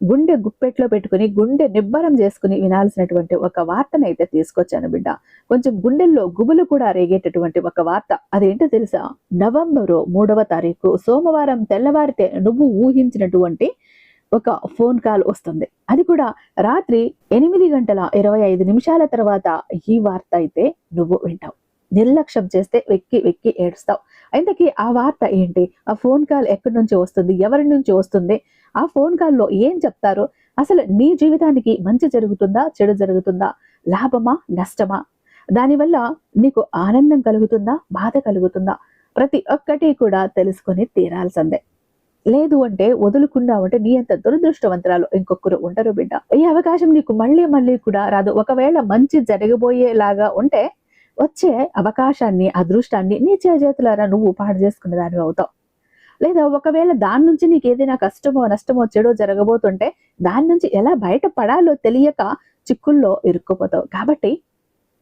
గుండె గుప్పెట్లో పెట్టుకుని గుండె నిబ్బరం చేసుకుని వినాల్సినటువంటి ఒక వార్తనైతే తీసుకొచ్చాను బిడ్డ. కొంచెం గుండెల్లో గుబులు కూడా రేగేటటువంటి ఒక వార్త. అదేంటో తెలుసా? నవంబరు మూడవ తారీఖు సోమవారం తెల్లవారితే నువ్వు ఊహించినటువంటి ఒక ఫోన్ కాల్ వస్తుంది. అది కూడా రాత్రి ఎనిమిది గంటల ఇరవై ఐదు నిమిషాల తర్వాత ఈ వార్త అయితే నువ్వు వింటావు. నిర్లక్ష్యం చేస్తే వెక్కి వెక్కి ఏడుస్తావు. ఇంతకీ ఆ వార్త ఏంటి? ఆ ఫోన్ కాల్ ఎక్కడి నుంచి వస్తుంది? ఎవరి నుంచి వస్తుంది? ఆ ఫోన్ కాల్లో ఏం చెప్తారో అసలు నీ జీవితానికి మంచి జరుగుతుందా చెడు జరుగుతుందా? లాభమా నష్టమా? దానివల్ల నీకు ఆనందం కలుగుతుందా బాధ కలుగుతుందా? ప్రతి ఒక్కటి కూడా తెలుసుకొని తీరాల్సిందే. లేదు అంటే వదులుకున్నావంటే నీ అంత దురదృష్టవంతరాలు ఇంకొకరు ఉంటారు బిడ్డ. ఈ అవకాశం నీకు మళ్ళీ మళ్ళీ కూడా రాదు. ఒకవేళ మంచి జరగబోయేలాగా ఉంటే వచ్చే అవకాశాన్ని అదృష్టాన్ని నీ చేతులారా నువ్వు పాడు చేసుకున్న దానివి అవుతావు. లేదా ఒకవేళ దాని నుంచి నీకు ఏదైనా కష్టమో నష్టమో చెడో జరగబోతుంటే దాని నుంచి ఎలా బయటపడాలో తెలియక చిక్కుల్లో ఇరుక్కుపోతావు. కాబట్టి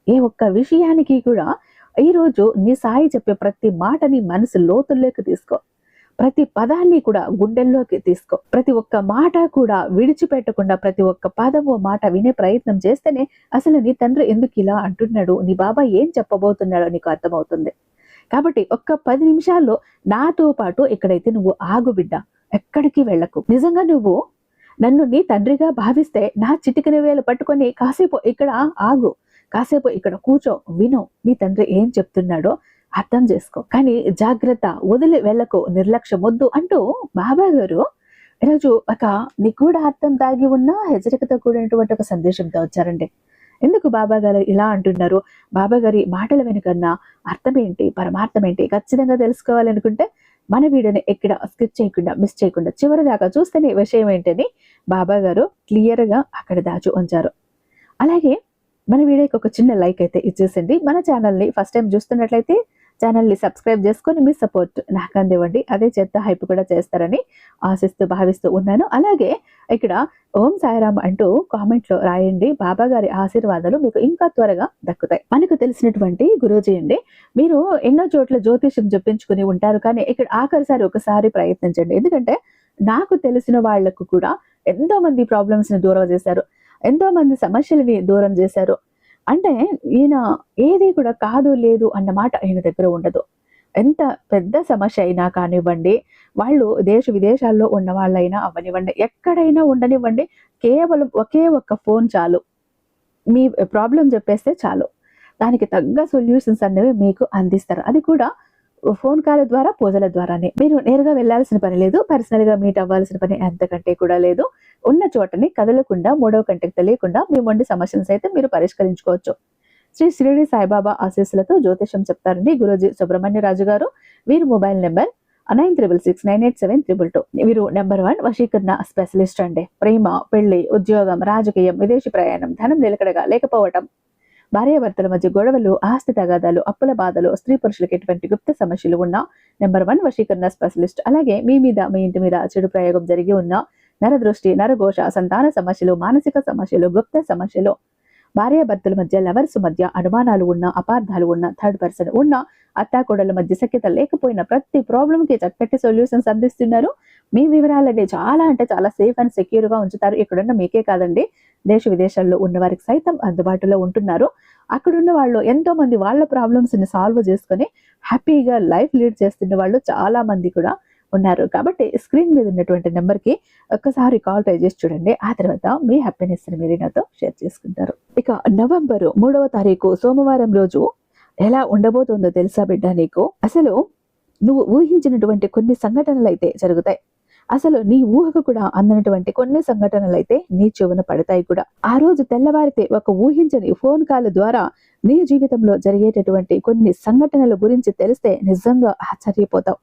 ఏ ఒక్క విషయానికి కూడా ఈరోజు నీ సాయి చెప్పే ప్రతి మాటని మనసు లోతుల్లోకి తీసుకో. ప్రతి పదాన్ని కూడా గుండెల్లోకి తీసుకో. ప్రతి ఒక్క మాట కూడా విడిచిపెట్టకుండా ప్రతి ఒక్క పదము మాట వినే ప్రయత్నం చేస్తేనే అసలు నీ తండ్రి ఎందుకు ఇలా అంటున్నాడు? నీ బాబా ఏం చెప్పబోతున్నాడో నీకు అర్థమవుతుంది. కాబట్టి ఒక్క పది నిమిషాల్లో నాతో పాటు ఇక్కడైతే నువ్వు ఆగు బిడ్డ ఎక్కడికి వెళ్ళకు. నిజంగా నువ్వు నన్ను నీ తండ్రిగా భావిస్తే నా చిటికిన వేలు పట్టుకొని కాసేపు ఇక్కడ ఆగు కాసేపు ఇక్కడ కూర్చో విను నీ తండ్రి ఏం చెప్తున్నాడో అర్థం చేసుకో. కానీ జాగ్రత్త వదిలి వెళ్ళకు నిర్లక్ష్యం వద్దు అంటూ బాబా గారు ఈరోజు ఒక నిగూఢ అర్థం దాగి ఉన్న హెచ్చరికతో కూడినటువంటి ఒక సందేశంతో వచ్చారండి. ఎందుకు బాబా గారు ఇలా అంటున్నారు? బాబా గారి మాటల వెనుకన్నా అర్థం ఏంటి పరమార్థం ఏంటి ఖచ్చితంగా తెలుసుకోవాలనుకుంటే మన వీడియోని ఎక్కడ స్కిప్ చేయకుండా మిస్ చేయకుండా చివరి దాకా చూస్తేనే విషయం ఏంటని బాబా గారు క్లియర్గా అక్కడ దాచి ఉంచారు. అలాగే మన వీడియోకి ఒక చిన్న లైక్ అయితే ఇచ్చేసండి. మన ఛానల్ని ఫస్ట్ టైం చూస్తున్నట్లయితే ఛానల్ని సబ్స్క్రైబ్ చేసుకొని మీ సపోర్ట్ నాకు అందివ్వండి. అదే చేత హైప్ కూడా చేస్తారని ఆశిస్తూ భావిస్తూ ఉన్నాను. అలాగే ఇక్కడ ఓం సాయిరామ్ అంటూ కామెంట్లో రాయండి. బాబా గారి ఆశీర్వాదాలు మీకు ఇంకా త్వరగా దక్కుతాయి. మనకు తెలిసినటువంటి గురూజీ అండి మీరు ఎన్నో చోట్ల జ్యోతిష్యం చెప్పించుకుని ఉంటారు. కానీ ఇక్కడ ఆఖరిసారి ఒకసారి ప్రయత్నించండి. ఎందుకంటే నాకు తెలిసిన వాళ్ళకు కూడా ఎంతో మంది ప్రాబ్లమ్స్ని దూరం చేశారు. ఎంతో మంది సమస్యలని దూరం చేశారు. అంటే ఈయన ఏది కూడా కాదు లేదు అన్నమాట ఈయన ఆయన దగ్గర ఉండదు. ఎంత పెద్ద సమస్య అయినా కానివ్వండి వాళ్ళు దేశ విదేశాల్లో ఉన్న వాళ్ళైనా అవ్వనివ్వండి ఎక్కడైనా ఉండనివ్వండి కేవలం ఒకే ఒక్క ఫోన్ చాలు. మీ ప్రాబ్లం చెప్పేస్తే చాలు. దానికి తగ్గ సొల్యూషన్స్ అనేవి మీకు అందిస్తారు. అది కూడా ఫోన్ కాల్ ద్వారా పూజల ద్వారానే. మీరు నేరుగా వెళ్ళాల్సిన పని లేదు పర్సనల్గా మీట్ అవ్వాల్సిన పని ఎంతకంటే కూడా లేదు. ఉన్న చోటని కదలకుండా మూడవ కంటికి తెలియకుండా మీ మొండి సమస్యలను అయితే మీరు పరిష్కరించుకోవచ్చు. శ్రీ షిరిడి సాయిబాబా ఆశీస్సులతో జ్యోతిషం చెప్తారండి గురుజీ సుబ్రహ్మణ్య రాజు గారు. వీరి mobile number nine triple six nine eight seven triple two. వీరు నెంబర్ వన్ వశీకరణ స్పెషలిస్ట్ అండి. ప్రేమ పెళ్ళి ఉద్యోగం రాజకీయం విదేశీ ప్రయాణం ధనం నిలకడగా లేకపోవటం. భార్యాభర్తల మధ్య గొడవలు ఆస్తి తగాదాలు అప్పుల బాధలు స్త్రీ పురుషులకు ఎటువంటి గుప్త సమస్యలు ఉన్న నెంబర్ వన్ వశీకరణ స్పెషలిస్ట్ అలాగే మీ మీద మీ ఇంటి మీద చెడు ప్రయోగం జరిగి ఉన్న నరదృష్టి నరఘోష సంతాన సమస్యలు మానసిక సమస్యలు గుప్త సమస్యలు భార్యాభర్తల మధ్య లవర్స్ మధ్య అనుమానాలు ఉన్న అపార్థాలు ఉన్న థర్డ్ పర్సన్ ఉన్న అత్తాకోడల మధ్య సఖ్యత లేకపోయిన ప్రతి ప్రాబ్లం కి చక్కటి సొల్యూషన్స్ అందిస్తున్నారు. మీ వివరాలన్నీ చాలా అంటే చాలా సేఫ్ అండ్ సెక్యూర్గా ఉంచుతారు. ఇక్కడున్న మీకే కాదండి. దేశ విదేశాల్లో ఉన్న వారికి సైతం అందుబాటులో ఉంటున్నారు. అక్కడున్న వాళ్ళు ఎంతో మంది వాళ్ళ ప్రాబ్లమ్స్ని సాల్వ్ చేసుకొని హ్యాపీగా లైఫ్ లీడ్ చేస్తున్న వాళ్ళు చాలా మంది కూడా. ఉన్నారు. కాబట్టి స్క్రీన్ మీద ఉన్నటువంటి నెంబర్కి ఒక్కసారి కాల్ ట్రై చేసి చూడండి. ఆ తర్వాత మీ హ్యాపీనెస్ని మీరు నాతో షేర్ చేసుకుంటారు. ఇక నవంబర్ మూడవ తారీఖు సోమవారం రోజు ఎలా ఉండబోతుందో తెలుసా బిడ్డ నీకు? అసలు నువ్వు ఊహించినటువంటి కొన్ని సంఘటనలు అయితే జరుగుతాయి. అసలు నీ ఊహకు కూడా అందనటువంటి కొన్ని సంఘటనలు అయితే నీ చెవున పడతాయి కూడా. ఆ రోజు తెల్లవారితే ఒక ఊహించని ఫోన్ కాల్ ద్వారా నీ జీవితంలో జరిగేటటువంటి కొన్ని సంఘటనల గురించి తెలిస్తే నిజంగా ఆశ్చర్యపోతావు.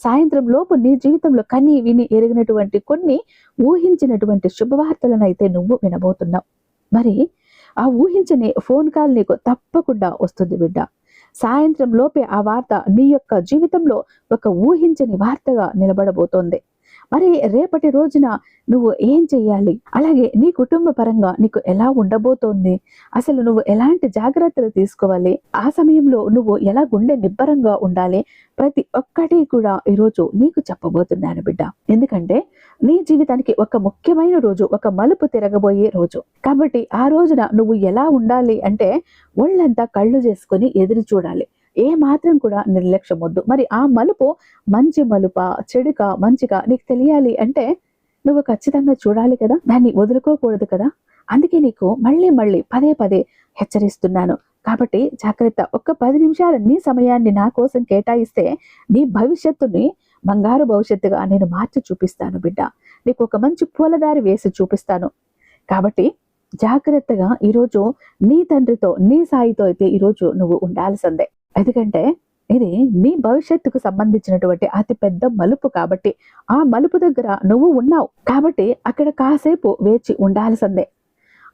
సాయంత్రం లోపు నీ జీవితంలో కని విని ఎరిగినటువంటి కొన్ని ఊహించినటువంటి శుభవార్తలను అయితే నువ్వు వినబోతున్నావు. మరి ఆ ఊహించని ఫోన్ కాల్ నీకు తప్పకుండా వస్తుంది బిడ్డ. సాయంత్రం లోపే ఆ వార్త నీ యొక్క జీవితంలో ఒక ఊహించని వార్తగా నిలబడబోతోంది. మరి రేపటి రోజున నువ్వు ఏం చెయ్యాలి? అలాగే నీ కుటుంబ పరంగా నీకు ఎలా ఉండబోతోంది? అసలు నువ్వు ఎలాంటి జాగ్రత్తలు తీసుకోవాలి? ఆ సమయంలో నువ్వు ఎలా గుండె నిబ్బరంగా ఉండాలి? ప్రతి ఒక్కటి కూడా ఈరోజు నీకు చెప్పబోతున్నాను బిడ్డ. ఎందుకంటే నీ జీవితానికి ఒక ముఖ్యమైన రోజు ఒక మలుపు తిరగబోయే రోజు. కాబట్టి ఆ రోజున నువ్వు ఎలా ఉండాలి అంటే ఒళ్ళంతా కళ్ళు చేసుకొని ఎదురు చూడాలి. ఏ మాత్రం కూడా నిర్లక్ష్యం వద్దు మరి ఆ మలుపు మంచి మలుప చెడుక మంచిగా నీకు తెలియాలి అంటే నువ్వు ఖచ్చితంగా చూడాలి కదా? దాన్ని వదులుకోకూడదు కదా? అందుకే నీకు మళ్ళీ మళ్ళీ పదే పదే హెచ్చరిస్తున్నాను. కాబట్టి జాగ్రత్త. ఒక్క పది నిమిషాలు నీ సమయాన్ని నా కోసం కేటాయిస్తే నీ భవిష్యత్తుని బంగారు భవిష్యత్తుగా నేను మార్చి చూపిస్తాను బిడ్డ. నీకు ఒక మంచి పూలదారి వేసి చూపిస్తాను. కాబట్టి జాగ్రత్తగా ఈరోజు నీ తండ్రితో నీ సాయితో అయితే ఈరోజు నువ్వు ఉండాల్సిందే. ఎందుకంటే ఇది నీ భవిష్యత్తుకు సంబంధించినటువంటి అతి పెద్ద మలుపు కాబట్టి ఆ మలుపు దగ్గర నువ్వు ఉన్నావు కాబట్టి అక్కడ కాసేపు వేచి ఉండాల్సిందే.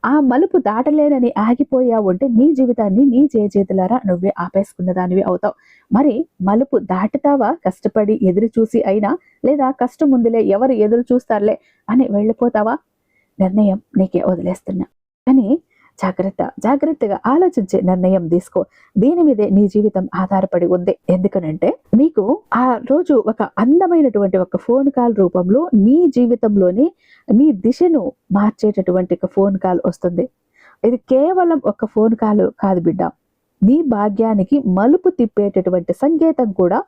ఆ మలుపు దాటలేనని ఆగిపోయావు అంటే నీ జీవితాన్ని నీ చేతులారా నువ్వే ఆపేసుకున్న దానివి అవుతావు. మరి మలుపు దాటుతావా? కష్టపడి ఎదురు చూసి అయినా లేదా కష్టం ముందులే ఎవరు ఎదురు చూస్తారులే అని వెళ్ళిపోతావా? నిర్ణయం నీకే వదిలేస్తున్నా. కానీ జాగ్రత్త జాగ్రత్తగా ఆలోచించే నిర్ణయం తీసుకో. దీని మీదే నీ జీవితం ఆధారపడి ఉంది. ఎందుకనంటే నీకు ఆ రోజు ఒక అందమైనటువంటి ఒక ఫోన్ కాల్ రూపంలో నీ జీవితంలోని నీ దిశను మార్చేటటువంటి ఒక ఫోన్ కాల్ వస్తుంది. ఇది కేవలం ఒక ఫోన్ కాల్ కాదు బిడ్డ. నీ భాగ్యానికి మలుపు తిప్పేటటువంటి సంకేతం కూడా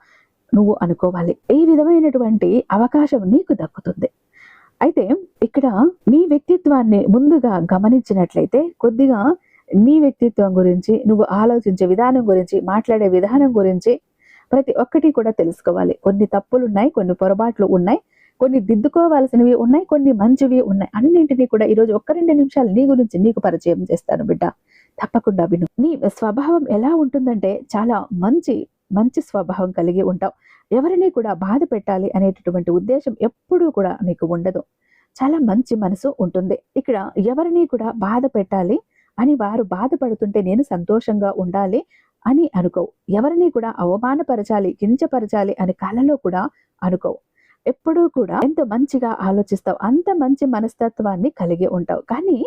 నువ్వు అనుకోవాలి. ఈ విధమైనటువంటి అవకాశం నీకు దక్కుతుంది. అయితే ఇక్కడ మీ వ్యక్తిత్వాన్ని ముందుగా గమనించినట్లయితే కొద్దిగా నీ వ్యక్తిత్వం గురించి నువ్వు ఆలోచించే విధానం గురించి మాట్లాడే విధానం గురించి ప్రతి ఒక్కటి కూడా తెలుసుకోవాలి. కొన్ని తప్పులు ఉన్నాయి కొన్ని పొరపాట్లు ఉన్నాయి కొన్ని దిద్దుకోవాల్సినవి ఉన్నాయి కొన్ని మంచివి ఉన్నాయి. అన్నింటినీ కూడా ఈరోజు ఒక్క రెండు నిమిషాలు నీ గురించి నీకు పరిచయం చేస్తాను బిడ్డ. తప్పకుండా విను. నీ స్వభావం ఎలా ఉంటుందంటే చాలా మంచి మంచి స్వభావం కలిగి ఉంటావు. ఎవరిని కూడా బాధ పెట్టాలి అనేటటువంటి ఉద్దేశం ఎప్పుడూ కూడా నీకు ఉండదు. చాలా మంచి మనసు ఉంటుంది. ఇక్కడ ఎవరిని కూడా బాధ పెట్టాలి అని వారు బాధపడుతుంటే నేను సంతోషంగా ఉండాలి అని అనుకోవు. ఎవరిని కూడా అవమానపరచాలి కించపరచాలి అని కలలో కూడా అనుకోవు. ఎప్పుడూ కూడా ఎంత మంచిగా ఆలోచిస్తావు అంత మంచి మనస్తత్వాన్ని కలిగి ఉంటావు. కానీ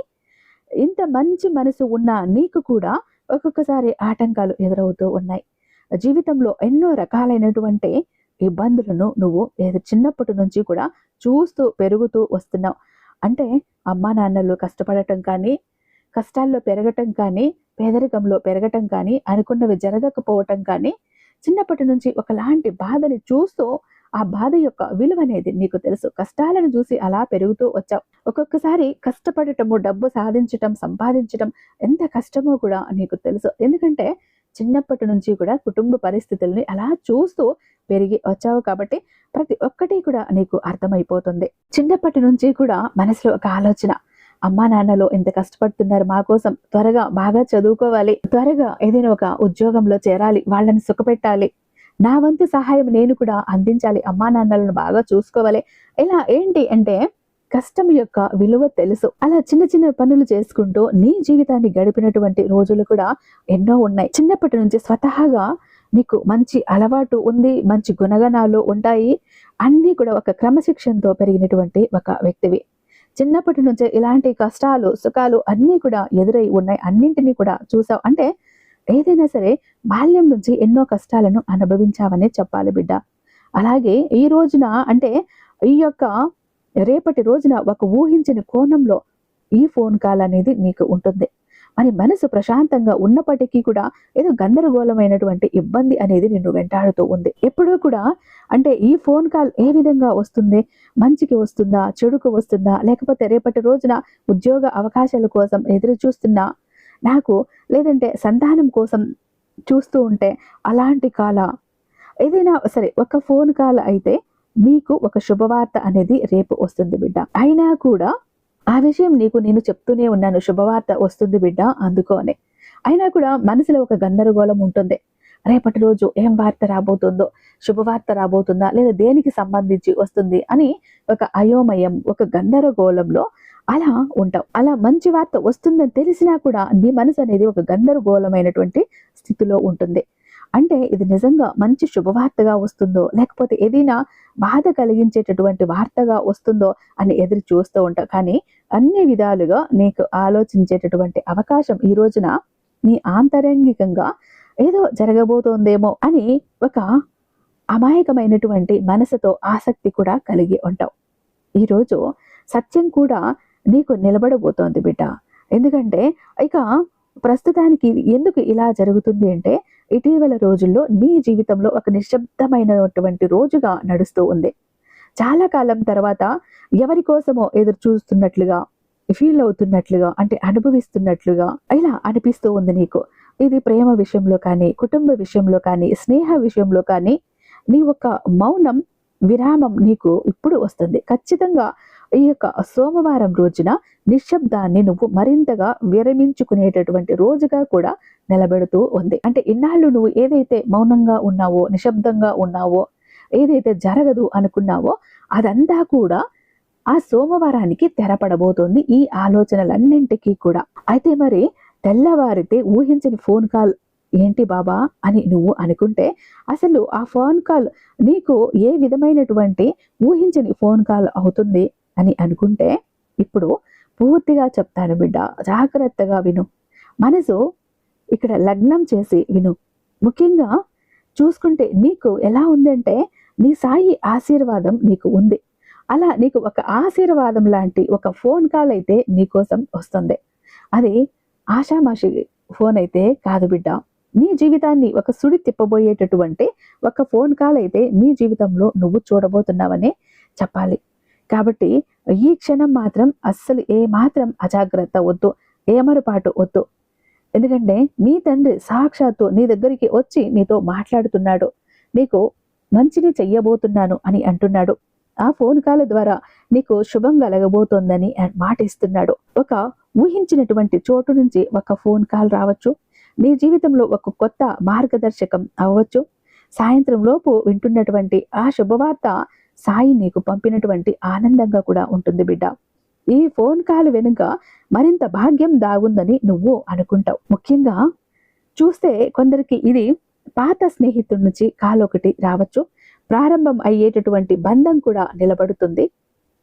ఇంత మంచి మనసు ఉన్న నీకు కూడా ఒక్కొక్కసారి ఆటంకాలు ఎదురవుతూ ఉన్నాయి. జీవితంలో ఎన్నో రకాలైనటువంటి ఇబ్బందులను నువ్వు ఏదో చిన్నప్పటి నుంచి కూడా చూస్తూ పెరుగుతూ వస్తున్నావు. అంటే అమ్మా నాన్నలు కష్టపడటం కానీ కష్టాల్లో పెరగటం కానీ పేదరికంలో పెరగటం కానీ అనుకున్నవి జరగకపోవటం కానీ చిన్నప్పటి నుంచి ఒకలాంటి బాధని చూస్తూ ఆ బాధ యొక్క విలువ అనేది నీకు తెలుసు. కష్టాలను చూసి అలా పెరుగుతూ వచ్చావు. ఒక్కొక్కసారి కష్టపడటము డబ్బు సాధించటం సంపాదించటం ఎంత కష్టమో కూడా నీకు తెలుసు. ఎందుకంటే చిన్నప్పటి నుంచి కూడా కుటుంబ పరిస్థితుల్ని అలా చూస్తూ పెరిగి వచ్చావు కాబట్టి ప్రతి ఒక్కటి కూడా నీకు అర్థమైపోతుంది. చిన్నప్పటి నుంచి కూడా మనసులో ఒక ఆలోచన అమ్మా నాన్నలు ఎంత కష్టపడుతున్నారు మా కోసం త్వరగా బాగా చదువుకోవాలి త్వరగా ఏదైనా ఒక ఉద్యోగంలో చేరాలి వాళ్ళని సుఖపెట్టాలి నా వంతు సహాయం నేను కూడా అందించాలి అమ్మా నాన్నలను బాగా చూసుకోవాలి. ఇలా ఏంటి అంటే కష్టం యొక్క విలువ తెలుసు. అలా చిన్న చిన్న పనులు చేసుకుంటూ నీ జీవితాన్ని గడిపినటువంటి రోజులు కూడా ఎన్నో ఉన్నాయి. చిన్నప్పటి నుంచి స్వతహాగా నీకు మంచి అలవాటు ఉంది మంచి గుణగణాలు ఉంటాయి. అన్నీ కూడా ఒక క్రమశిక్షణతో పెరిగినటువంటి ఒక వ్యక్తివి. చిన్నప్పటి నుంచే ఇలాంటి కష్టాలు సుఖాలు అన్నీ కూడా ఎదురై ఉన్నాయి. అన్నింటినీ కూడా చూసావు అంటే ఏదైనా సరే బాల్యం నుంచి ఎన్నో కష్టాలను అనుభవించావనే చెప్పాలి బిడ్డ. అలాగే ఈ రోజున అంటే ఈ యొక్క రేపటి రోజున ఒక ఊహించిన కోణంలో ఈ ఫోన్ కాల్ అనేది నీకు ఉంటుంది. మరి మనసు ప్రశాంతంగా ఉన్నప్పటికీ కూడా ఏదో గందరగోళమైనటువంటి ఇబ్బంది అనేది నిన్ను వెంటాడుతూ ఉంది. ఎప్పుడూ కూడా అంటే ఈ ఫోన్ కాల్ ఏ విధంగా వస్తుంది? మంచికి వస్తుందా? చెడుకు వస్తుందా? లేకపోతే రేపటి రోజున ఉద్యోగ అవకాశాల కోసం ఎదురు చూస్తున్నా? నాకు లేదంటే సంతానం కోసం చూస్తూ ఉంటే అలాంటి కాల? ఏదైనా సరే ఒక ఫోన్ కాల్ అయితే నీకు ఒక శుభవార్త అనేది రేపు వస్తుంది బిడ్డ. అయినా కూడా ఆ విషయం నీకు నేను చెప్తూనే ఉన్నాను శుభవార్త వస్తుంది బిడ్డ అందుకోనే. అయినా కూడా మనసులో ఒక గందరగోళం ఉంటుంది. రేపటి రోజు ఏం వార్త రాబోతుందో శుభవార్త రాబోతుందా లేదా దేనికి సంబంధించి వస్తుంది అని ఒక అయోమయం ఒక గందరగోళంలో అలా ఉంటావు అలా మంచి వార్త వస్తుందని తెలిసినా కూడా నీ మనసు అనేది ఒక గందరగోళమైనటువంటి స్థితిలో ఉంటుంది. అంటే ఇది నిజంగా మంచి శుభవార్తగా వస్తుందో లేకపోతే ఏదైనా బాధ కలిగించేటటువంటి వార్తగా వస్తుందో అని ఎదురు చూస్తూ ఉంటాం. కానీ అన్ని విధాలుగా నీకు ఆలోచించేటటువంటి అవకాశం ఈ రోజున నీ ఆంతరంగికంగా ఏదో జరగబోతోందేమో అని ఒక అమాయకమైనటువంటి మనసుతో ఆసక్తి కూడా కలిగి ఉంటావు. ఈరోజు సత్యం కూడా నీకు నిలబడబోతోంది బిడ్డ. ఎందుకంటే ఇక ప్రస్తుతానికి ఎందుకు ఇలా జరుగుతుంది అంటే ఇటీవల రోజుల్లో నీ జీవితంలో ఒక నిశ్శబ్దమైనటువంటి రోజుగా నడుస్తూ ఉంది. చాలా కాలం తర్వాత ఎవరి కోసమో ఎదురు చూస్తున్నట్లుగా ఫీల్ అవుతున్నట్లుగా అంటే అనుభవిస్తున్నట్లుగా ఇలా అనిపిస్తూ ఉంది నీకు. ఇది ప్రేమ విషయంలో కానీ కుటుంబ విషయంలో కానీ స్నేహ విషయంలో కానీ నీ ఒక మౌనం విరామం నీకు ఇప్పుడు వస్తుంది. ఖచ్చితంగా ఈ యొక్క సోమవారం రోజున నిశ్శబ్దాన్ని నువ్వు మరింతగా విరమించుకునేటటువంటి రోజుగా కూడా నిలబెడుతూ ఉంది. అంటే ఇన్నాళ్ళు నువ్వు ఏదైతే మౌనంగా ఉన్నావో నిశ్శబ్దంగా ఉన్నావో ఏదైతే జరగదు అనుకున్నావో అదంతా కూడా ఆ సోమవారానికి తెరపడబోతోంది ఈ ఆలోచనలన్నింటికీ కూడా. అయితే మరి తెల్లవారితే ఊహించని ఫోన్ కాల్ ఏంటి బాబా అని నువ్వు అనుకుంటే అసలు ఆ ఫోన్ కాల్ నీకు ఏ విధమైనటువంటి ఊహించని ఫోన్ కాల్ అవుతుంది? అని అనుకుంటే ఇప్పుడు పూర్తిగా చెప్తాను బిడ్డ జాగ్రత్తగా విను. మనసు ఇక్కడ లగ్నం చేసి విను. ముఖ్యంగా చూసుకుంటే నీకు ఎలా ఉందంటే నీ సాయి ఆశీర్వాదం నీకు ఉంది. అలా నీకు ఒక ఆశీర్వాదం లాంటి ఒక ఫోన్ కాల్ అయితే నీకోసం వస్తుంది. అది ఆషామాషి ఫోన్ అయితే కాదు బిడ్డ. నీ జీవితాన్ని ఒక సుడి తిప్పబోయేటటువంటి ఒక ఫోన్ కాల్ అయితే నీ జీవితంలో నువ్వు చూడబోతున్నావని చెప్పాలి. కాబట్టి ఈ క్షణం మాత్రం అస్సలు ఏ మాత్రం అజాగ్రత్త వద్దు ఏమరపాటు వద్దు. ఎందుకంటే నీ తండ్రి సాక్షాత్తు నీ దగ్గరికి వచ్చి నీతో మాట్లాడుతున్నాడు. నీకు మంచిని చెయ్యబోతున్నాను అని అంటున్నాడు. ఆ ఫోన్ కాల్ ద్వారా నీకు శుభం కలగబోతోందని మాట ఇస్తున్నాడు ఒక ఊహించినటువంటి చోటు నుంచి ఒక ఫోన్ కాల్ రావచ్చు. నీ జీవితంలో ఒక కొత్త మార్గదర్శకం అవ్వచ్చు. సాయంత్రం లోపు వింటున్నటువంటి ఆ శుభవార్త సాయి నీకు పంపినటువంటి ఆనందంగా కూడా ఉంటుంది బిడ్డ. ఈ ఫోన్ కాల్ వెనుక మరింత భాగ్యం దాగుందని నువ్వు అనుకుంటావు. ముఖ్యంగా చూస్తే కొందరికి ఇది పాత స్నేహితుడి నుంచి కాల్ ఒకటి రావచ్చు. ప్రారంభం అయ్యేటటువంటి బంధం కూడా నిలబడుతుంది.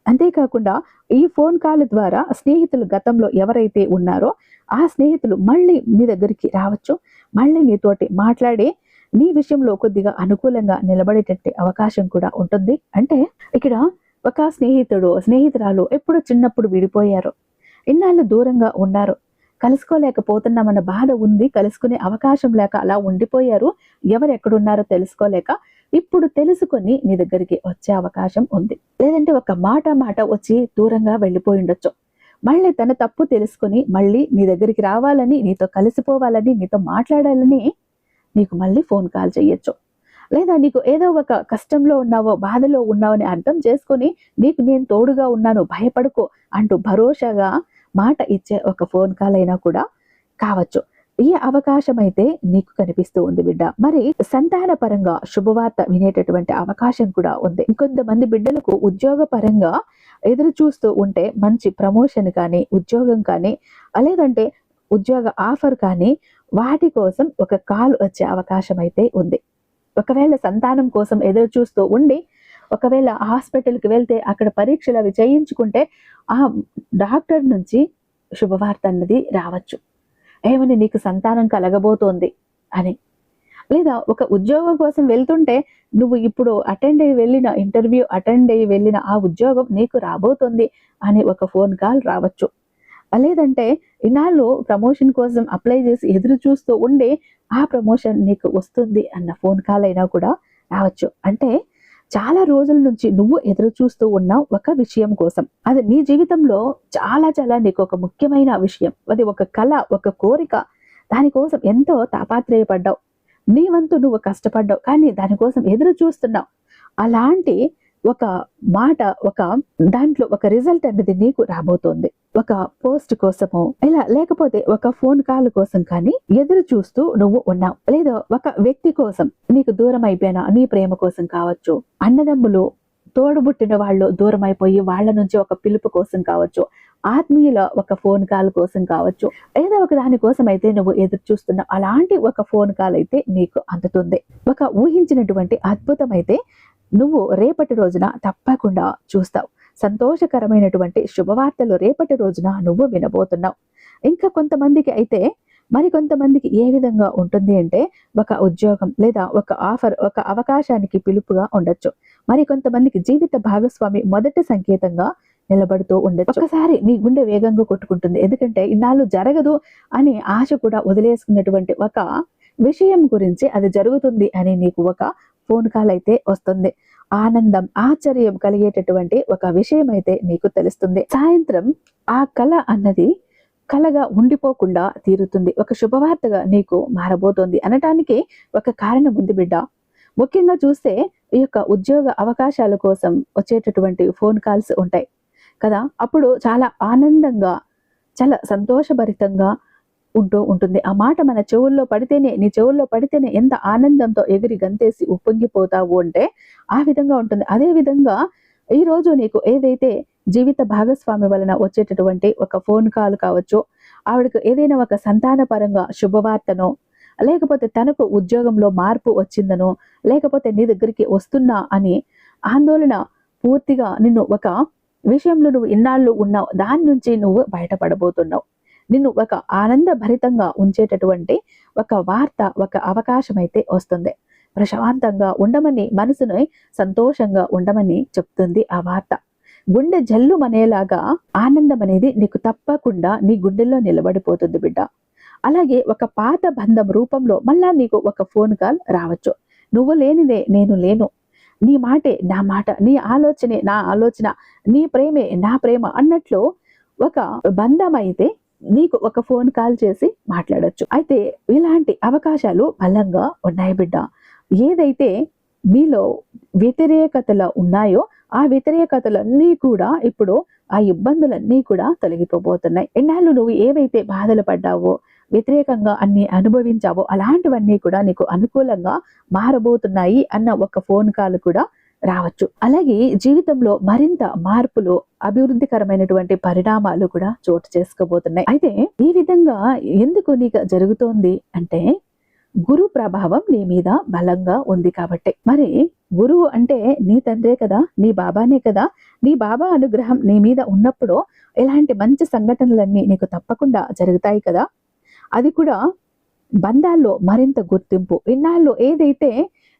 అంతేకాకుండా ఈ ఫోన్ కాల్ ద్వారా స్నేహితులు గతంలో ఎవరైతే ఉన్నారో ఆ స్నేహితులు మళ్ళీ మీ దగ్గరికి రావచ్చు. మళ్ళీ నీతోటి మాట్లాడి నీ విషయంలో కొద్దిగా అనుకూలంగా నిలబడేటట్టు అవకాశం కూడా ఉంటుంది. అంటే ఇక్కడ ఒక స్నేహితుడు స్నేహితురాలు ఎప్పుడు చిన్నప్పుడు విడిపోయారు. ఇన్నాళ్ళు దూరంగా ఉన్నారు. కలుసుకోలేకపోతున్నామన్న బాధ ఉంది. కలుసుకునే అవకాశం లేక అలా ఉండిపోయారు. ఎవరు ఎక్కడున్నారో తెలుసుకోలేక ఇప్పుడు తెలుసుకొని నీ దగ్గరికి వచ్చే అవకాశం ఉంది. లేదంటే ఒక మాట మాట వచ్చి దూరంగా వెళ్ళిపోయి ఉండొచ్చు. మళ్ళీ తన తప్పు తెలుసుకొని మళ్ళీ నీ దగ్గరికి రావాలని నీతో కలిసిపోవాలని నీతో మాట్లాడాలని నీకు మళ్ళీ ఫోన్ కాల్ చేయొచ్చు లేదా నీకు ఏదో ఒక కష్టంలో ఉన్నావో బాధలో ఉన్నావో అని అర్థం చేసుకుని నీకు నేను తోడుగా ఉన్నాను భయపడుకో అంటూ భరోసాగా మాట ఇచ్చే ఒక ఫోన్ కాల్ అయినా కూడా కావచ్చు. ఈ అవకాశం అయితే నీకు కనిపిస్తూ ఉంది బిడ్డ. మరి సంతాన పరంగా శుభవార్త వినేటటువంటి అవకాశం కూడా ఉంది. ఇంకొంతమంది బిడ్డలకు ఉద్యోగ పరంగా ఎదురు చూస్తూ ఉంటే మంచి ప్రమోషన్ కానీ ఉద్యోగం కానీ లేదంటే ఉద్యోగ ఆఫర్ కానీ వాటి కోసం ఒక కాల్ వచ్చే అవకాశం అయితే ఉంది. ఒకవేళ సంతానం కోసం ఎదురు చూస్తూ ఉండి ఒకవేళ హాస్పిటల్కి వెళ్తే అక్కడ పరీక్షలు అవి చేయించుకుంటే ఆ డాక్టర్ నుంచి శుభవార్త అన్నది రావచ్చు. ఏమని నీకు సంతానం కలగబోతోంది అని. లేదా ఒక ఉద్యోగం కోసం వెళ్తుంటే నువ్వు ఇప్పుడు అటెండ్ అయ్యి వెళ్ళిన ఇంటర్వ్యూ అటెండ్ అయ్యి వెళ్ళిన ఆ ఉద్యోగం నీకు రాబోతోంది అని ఒక ఫోన్ కాల్ రావచ్చు. లేదంటే ఇన్నాళ్ళు ప్రమోషన్ కోసం అప్లై చేసి ఎదురు చూస్తూ ఉండి ఆ ప్రమోషన్ నీకు వస్తుంది అన్న ఫోన్ కాల్ అయినా కూడా రావచ్చు. అంటే చాలా రోజుల నుంచి నువ్వు ఎదురు చూస్తూ ఉన్నావు ఒక విషయం కోసం. అది నీ జీవితంలో చాలా చాలా నీకు ఒక ముఖ్యమైన విషయం. అది ఒక కళ ఒక కోరిక. దానికోసం ఎంతో తాపాత్రయపడ్డావు. నీ వంతు నువ్వు కష్టపడ్డావు. కానీ దానికోసం ఎదురు చూస్తున్నావు. అలాంటి ఒక మాట ఒక దాంట్లో ఒక రిజల్ట్ అనేది నీకు రాబోతోంది. ఒక పోస్ట్ కోసము ఇలా లేకపోతే ఒక ఫోన్ కాల్ కోసం కానీ ఎదురు చూస్తూ నువ్వు ఉన్నావు. లేదా ఒక వ్యక్తి కోసం నీకు దూరం అయిపోయిన నీ ప్రేమ కోసం కావచ్చు అన్నదమ్ములు తోడుబుట్టిన వాళ్ళు దూరం అయిపోయి వాళ్ళ నుంచి ఒక పిలుపు కోసం కావచ్చు ఆత్మీయుల ఒక ఫోన్ కాల్ కోసం కావచ్చు ఏదో ఒక దాని కోసం అయితే నువ్వు ఎదురు చూస్తున్నావు అలాంటి ఒక ఫోన్ కాల్ అయితే నీకు అందుతుంది. ఒక ఊహించినటువంటి అద్భుతం అయితే నువ్వు రేపటి రోజున తప్పకుండా చూస్తావు. సంతోషకరమైనటువంటి శుభవార్తలు రేపటి రోజున నువ్వు వినబోతున్నావు. ఇంకా కొంతమందికి అయితే మరి కొంతమందికి ఏ విధంగా ఉంటుంది అంటే ఒక ఉద్యోగం లేదా ఒక ఆఫర్ ఒక అవకాశానికి పిలుపుగా ఉండొచ్చు. మరి కొంతమందికి జీవిత భాగస్వామి మొదటి సంకేతంగా నిలబడుతూ ఉండొచ్చు. ఒకసారి నీ గుండె వేగంగా కొట్టుకుంటుంది. ఎందుకంటే ఇన్నాళ్ళు జరగదు అని ఆశ కూడా వదిలేసుకున్నటువంటి ఒక విషయం గురించి అది జరుగుతుంది అని నీకు ఒక ఫోన్ కాల్ అయితే వస్తుంది. ఆనందం ఆశ్చర్యం కలిగేటటువంటి ఒక విషయం అయితే నీకు తెలుస్తుంది. సాయంత్రం ఆ కళ అన్నది కలగా ఉండిపోకుండా తీరుతుంది. ఒక శుభవార్తగా నీకు మారబోతోంది. అనటానికి ఒక కారణం ఉంది బిడ్డ. ముఖ్యంగా చూస్తే ఈ యొక్క ఉద్యోగ అవకాశాల కోసం వచ్చేటటువంటి ఫోన్ కాల్స్ ఉంటాయి. కదా? అప్పుడు చాలా ఆనందంగా చాలా సంతోషభరితంగా ఉంటూ ఉంటుంది. ఆ మాట మన చెవుల్లో పడితేనే నీ చెవుల్లో పడితేనే ఎంత ఆనందంతో ఎగిరి గంతేసి ఉప్పొంగిపోతావు అంటే ఆ విధంగా ఉంటుంది. అదే విధంగా ఈ రోజు నీకు ఏదైతే జీవిత భాగస్వామి వలన వచ్చేటటువంటి ఒక ఫోన్ కాల్ కావచ్చు ఆవిడకు ఏదైనా ఒక సంతాన పరంగా శుభవార్తనో లేకపోతే తనకు ఉద్యోగంలో మార్పు వచ్చిందనో లేకపోతే నీ దగ్గరికి వస్తున్నా అని ఆందోళన పూర్తిగా నిన్ను ఒక విషయంలో నువ్వు ఇన్నాళ్ళు ఉన్నావు దాని నుంచి నువ్వు బయటపడబోతున్నావు. నిన్ను ఒక ఆనందభరితంగా ఉంచేటటువంటి ఒక వార్త ఒక అవకాశం అయితే వస్తుంది. ప్రశాంతంగా ఉండమని మనసుని సంతోషంగా ఉండమని చెప్తుంది ఆ వార్త. గుండె జల్లు మనేలాగా ఆనందం అనేది నీకు తప్పకుండా నీ గుండెల్లో నిలబడిపోతుంది బిడ్డ. అలాగే ఒక పాత బంధం రూపంలో మళ్ళా నీకు ఒక ఫోన్ కాల్ రావచ్చు. నువ్వు లేనిదే నేను లేను. నీ మాటే నా మాట నీ ఆలోచనే నా ఆలోచన నీ ప్రేమే నా ప్రేమ అన్నట్లు ఒక బంధం అయితే నీకు ఒక ఫోన్ కాల్ చేసి మాట్లాడచ్చు. అయితే ఇలాంటి అవకాశాలు బలంగా ఉన్నాయి బిడ్డ. ఏదైతే మీలో వ్యతిరేకతలు ఉన్నాయో ఆ వ్యతిరేకతలన్నీ కూడా ఇప్పుడు ఆ ఇబ్బందులన్నీ కూడా తొలగిపోబోతున్నాయి. ఎన్నాళ్ళు నువ్వు ఏవైతే బాధలు పడ్డావో వ్యతిరేకంగా అన్ని అనుభవించావో అలాంటివన్నీ కూడా నీకు అనుకూలంగా మారబోతున్నాయి అన్న ఒక ఫోన్ కాల్ కూడా రావచ్చు. అలాగే జీవితంలో మరింత మార్పులు అభివృద్ధికరమైనటువంటి పరిణామాలు కూడా చోటు చేసుకోబోతున్నాయి. అయితే ఈ విధంగా ఎందుకు నీకు జరుగుతోంది అంటే గురు ప్రభావం నీ మీద బలంగా ఉంది కాబట్టి. మరి గురువు అంటే నీ తండ్రే కదా నీ బాబానే కదా. నీ బాబా అనుగ్రహం నీ మీద ఉన్నప్పుడు ఇలాంటి మంచి సంఘటనలన్నీ నీకు తప్పకుండా జరుగుతాయి కదా. అది కూడా బంధాల్లో మరింత గుర్తింపు. ఇన్నాళ్ళు ఏదైతే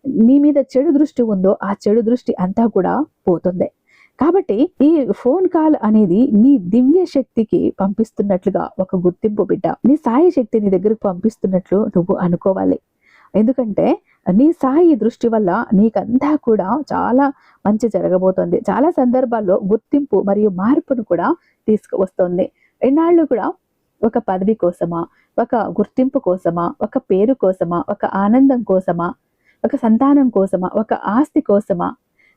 నీ మీద చెడు దృష్టి ఉందో ఆ చెడు దృష్టి అంతా కూడా పోతుంది. కాబట్టి ఈ ఫోన్ కాల్ అనేది నీ దివ్య శక్తికి పంపిస్తున్నట్లుగా ఒక గుర్తింపు బిడ్డ. నీ సాయి శక్తి నీ దగ్గరకు పంపిస్తున్నట్లు నువ్వు అనుకోవాలి. ఎందుకంటే నీ సాయి దృష్టి వల్ల నీకంతా కూడా చాలా మంచి జరగబోతోంది. చాలా సందర్భాల్లో గుర్తింపు మరియు మార్పును కూడా తీసుకువస్తుంది. ఎన్నాళ్ళు కూడా ఒక పదవి కోసమా ఒక గుర్తింపు కోసమా ఒక పేరు కోసమా ఒక ఆనందం కోసమా ఒక సంతానం కోసమా? ఒక ఆస్తి కోసమా?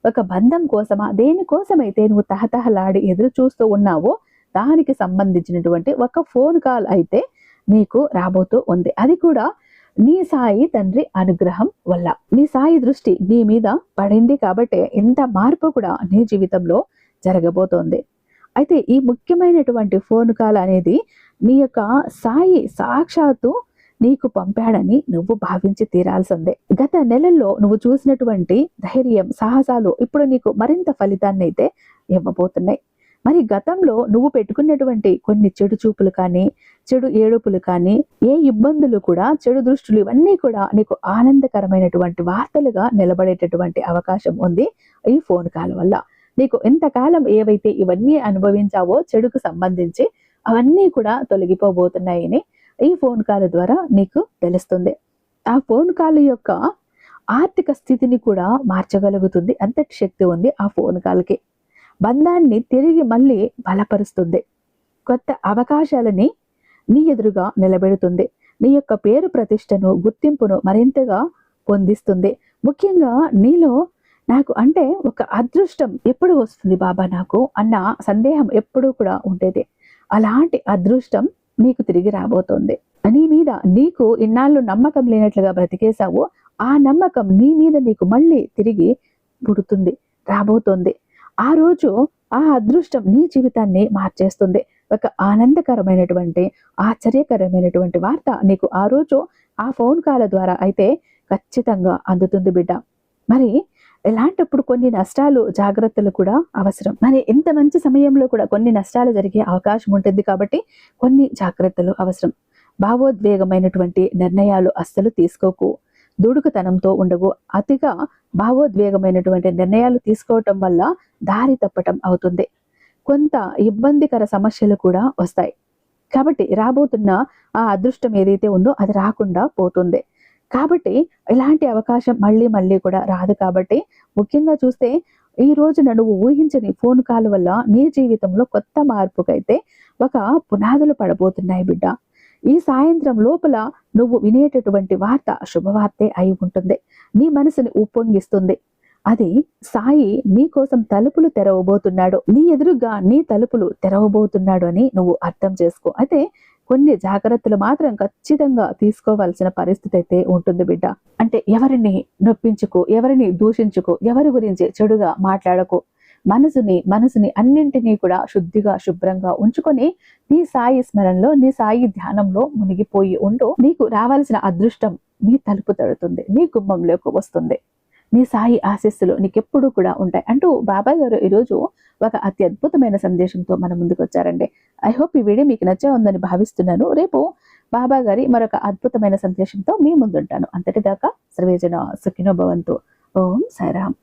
ఒక బంధం కోసమా? దేనికోసమైతే నువ్వు తహతహలాడి ఎదురు చూస్తూ ఉన్నావో దానికి సంబంధించినటువంటి ఒక ఫోన్ కాల్ అయితే నీకు రాబోతూ ఉంది. అది కూడా నీ సాయి తండ్రి అనుగ్రహం వల్ల. నీ సాయి దృష్టి నీ మీద పడింది కాబట్టి ఎంత మార్పు కూడా నీ జీవితంలో జరగబోతోంది. అయితే ఈ ముఖ్యమైనటువంటి ఫోన్ కాల్ అనేది నీ యొక్క సాయి సాక్షాత్తు నీకు పంపాడని నువ్వు భావించి తీరాల్సిందే. గత నెలల్లో నువ్వు చూసినటువంటి ధైర్యం సాహసాలు ఇప్పుడు నీకు మరింత ఫలితాన్ని అయితే ఇవ్వబోతున్నాయి. మరి గతంలో నువ్వు పెట్టుకున్నటువంటి కొన్ని చెడు చూపులు కానీ చెడు ఏడుపులు కానీ ఏ ఇబ్బందులు కూడా చెడు దృష్టిలు ఇవన్నీ కూడా నీకు ఆనందకరమైనటువంటి వార్తలుగా నిలబడేటటువంటి అవకాశం ఉంది ఈ ఫోన్ కాల్ వల్ల. నీకు ఎంతకాలం ఏవైతే ఇవన్నీ అనుభవించావో చెడుకు సంబంధించి అవన్నీ కూడా తొలగిపోబోతున్నాయని ఈ ఫోన్ కాల్ ద్వారా నీకు తెలుస్తుంది. ఆ ఫోన్ కాల్ యొక్క ఆర్థిక స్థితిని కూడా మార్చగలుగుతుంది. అంతటి శక్తి ఉంది ఆ ఫోన్ కాల్కి. బంధాన్ని తిరిగి మళ్ళీ బలపరుస్తుంది. కొత్త అవకాశాలని నీ ఎదురుగా నిలబెడుతుంది. నీ యొక్క పేరు ప్రతిష్టను గుర్తింపును మరింతగా పొందిస్తుంది. ముఖ్యంగా నీలో నాకు అంటే ఒక అదృష్టం ఎప్పుడు వస్తుంది బాబా నాకు అన్న సందేహం ఎప్పుడూ కూడా ఉండేది. అలాంటి అదృష్టం నీకు తిరిగి రాబోతోంది. నీ మీద నీకు ఇన్నాళ్ళు నమ్మకం లేనట్లుగా బ్రతికేశావు ఆ నమ్మకం నీ మీద నీకు మళ్ళీ తిరిగి పుడుతుంది రాబోతోంది. ఆ రోజు ఆ అదృష్టం నీ జీవితాన్ని మార్చేస్తుంది. ఒక ఆనందకరమైనటువంటి ఆశ్చర్యకరమైనటువంటి వార్త నీకు ఆ రోజు ఆ ఫోన్ కాల్ ద్వారా అయితే ఖచ్చితంగా అందుతుంది బిడ్డ. మరి ఇలాంటప్పుడు కొన్ని నష్టాలు జాగ్రత్తలు కూడా అవసరం. మరి ఇంత మంచి సమయంలో కూడా కొన్ని నష్టాలు జరిగే అవకాశం ఉంటుంది కాబట్టి కొన్ని జాగ్రత్తలు అవసరం. భావోద్వేగమైనటువంటి నిర్ణయాలు అస్సలు తీసుకోకు. దుడుకుతనంతో ఉండవు అతిగా భావోద్వేగమైనటువంటి నిర్ణయాలు తీసుకోవటం వల్ల దారి తప్పటం అవుతుంది. కొంత ఇబ్బందికర సమస్యలు కూడా వస్తాయి. కాబట్టి రాబోతున్న ఆ అదృష్టం ఏదైతే ఉందో అది రాకుండా పోతుంది. కాబట్టి ఇలాంటి అవకాశం మళ్ళీ మళ్ళీ కూడా రాదు కాబట్టి ముఖ్యంగా చూస్తే ఈ రోజున నువ్వు ఊహించని ఫోన్ కాల్ వల్ల నీ జీవితంలో కొత్త మార్పుకైతే ఒక పునాదులు పడబోతున్నాయి బిడ్డ. ఈ సాయంత్రం లోపల నువ్వు వినేటటువంటి వార్త శుభవార్తే అయి ఉంటుంది. నీ మనసుని ఉప్పొంగిస్తుంది. అది సాయి నీ కోసం తలుపులు తెరవబోతున్నాడు. నీ ఎదురుగా నీ తలుపులు తెరవబోతున్నాడు అని నువ్వు అర్థం చేసుకో. అయితే కొన్ని జాగ్రత్తలు మాత్రం ఖచ్చితంగా తీసుకోవాల్సిన పరిస్థితి అయితే ఉంటుంది బిడ్డ. అంటే ఎవరిని నొప్పించుకో ఎవరిని దూషించుకో ఎవరి గురించి చెడుగా మాట్లాడకు మనసుని మనసుని అన్నింటినీ కూడా శుద్ధిగా శుభ్రంగా ఉంచుకొని నీ సాయి స్మరణలో నీ సాయి ధ్యానంలో మునిగిపోయి ఉండు. నీకు రావాల్సిన అదృష్టం నీ తలుపు తడుతుంది నీ గుమ్మంలోకి వస్తుంది. నీ సాయి ఆశీస్సులు నీకెప్పుడు కూడా ఉంటాయి. అంటూ బాబాయ్ గారు ఈరోజు ఒక అతి అద్భుతమైన సందేశంతో మన ముందుకు వచ్చారండి. ఐ హోప్ ఈ వీడియో మీకు నచ్చే ఉందని భావిస్తున్నాను. రేపు బాబా గారి మరొక అద్భుతమైన సందేశంతో మీ ముందుంటాను. అంతటిదాకా సర్వేజన సుఖినో భవంతు. ఓం సాయిరామ్